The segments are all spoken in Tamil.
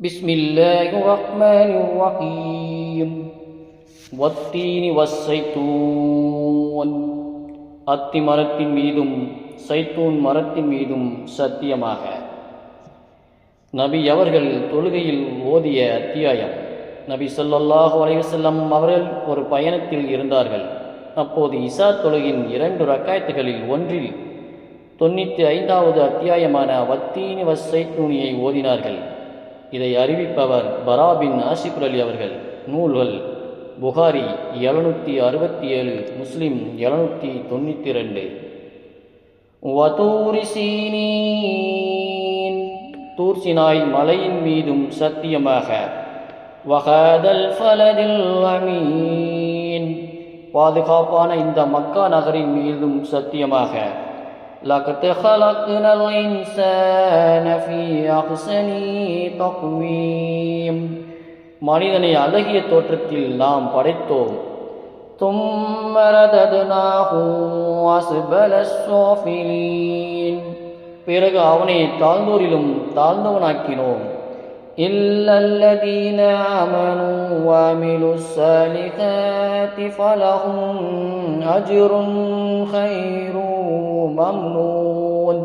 بسم الله الرحمن الرحيم والتين والزيتون அத்தி மரத்தின் மீதும் சைத்தூன் மரத்தின் மீதும் சத்தியமாக நபி அவர்கள் தொழுகையில் ஓதிய அத்தியாயம் நபி ஸல்லல்லாஹு அலைஹி வஸல்லம் அவர்கள் ஒரு பயணத்தில் இருந்தார்கள் அப்போது இசா தொழுகின் இரண்டு ரக்காயத்துகளில் ஒன்றில் தொண்ணூற்றி ஐந்தாவது அத்தியாயமான வத்தீனி வசைத்தூனியை ஓதினார்கள் இதை அறிவிப்பவர் பராபின் ஆசிப் அலி அவர்கள். நூல்கள் புகாரி எழுநூற்றி அறுபத்தி ஏழு முஸ்லிம் எழுநூற்றி தொண்ணூற்றி ரெண்டு வதூரி சீனீன் தூர்சினாய் மலையின் மீதும் சத்தியமாக. வகதல் ஃபலதில் அமீன் பாதுகாப்பான இந்த மக்கா நகரின் மீதும் சத்தியமாக. لقد خلقنا الإنسان في أحسن تقويم மனிதனை அழகிய தோற்றத்தில் நாம் படைத்தோம் ثم رددناه أسفل السافلين பிறகு அவனை தாழ்ந்தோரிலும் தாழ்ந்தவனாக்கினோம் إلا الذين آمنوا وعملوا الصالحات فلهم أجر خير ممنون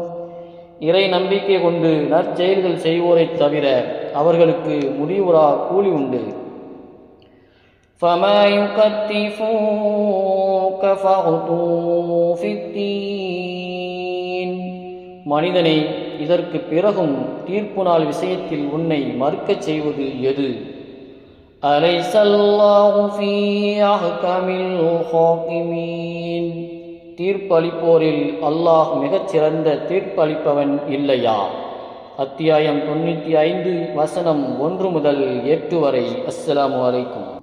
இறை நம்பிக்கை கொண்டு நற்செயல்கள் செய்வோரைத் தவிர அவர்களுக்கு முடிவுறா கூலி உண்டு فما يكتفوك فاغطوا في الدين மனிதனை இதற்கு பிறகும் தீர்ப்பு நாள் விஷயத்தில் உன்னை மறுக்கச் செய்வது எது? தீர்ப்பளிப்போரில் அல்லாஹ் மிகச்சிறந்த தீர்ப்பளிப்பவன் இல்லையா? அத்தியாயம் தொண்ணூற்றி ஐந்து வசனம் ஒன்று முதல் எட்டு வரை. அஸ்ஸலாமு அலைக்கும்.